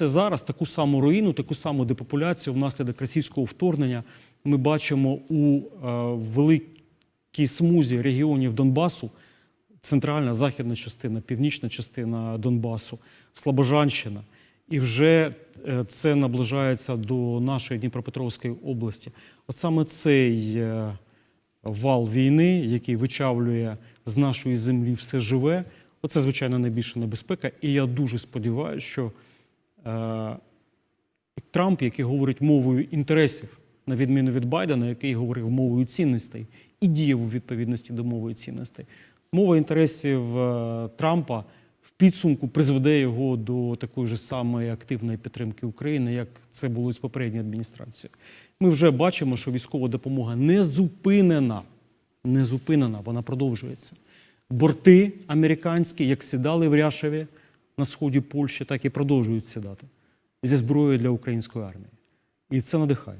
Це зараз таку саму руїну, таку саму депопуляцію внаслідок російського вторгнення ми бачимо у е, великій смузі регіонів Донбасу, центральна, західна частина, північна частина Донбасу, Слобожанщина. І вже е, це наближається до нашої Дніпропетровської області. От саме цей е, вал війни, який вичавлює з нашої землі все живе, оце, звичайно, найбільша небезпека. І я дуже сподіваюся, що Трамп, який говорить мовою інтересів, на відміну від Байдена, який говорив мовою цінностей і діяв у відповідності до мови цінностей. Мова інтересів е, Трампа в підсумку призведе його до такої ж самої активної підтримки України, як це було з попередньою адміністрацією. Ми вже бачимо, що військова допомога не зупинена. Не зупинена, вона продовжується. Борти американські, як сідали в Ряшеві на сході Польщі, так і продовжують сідати зі зброєю для української армії. І це надихає.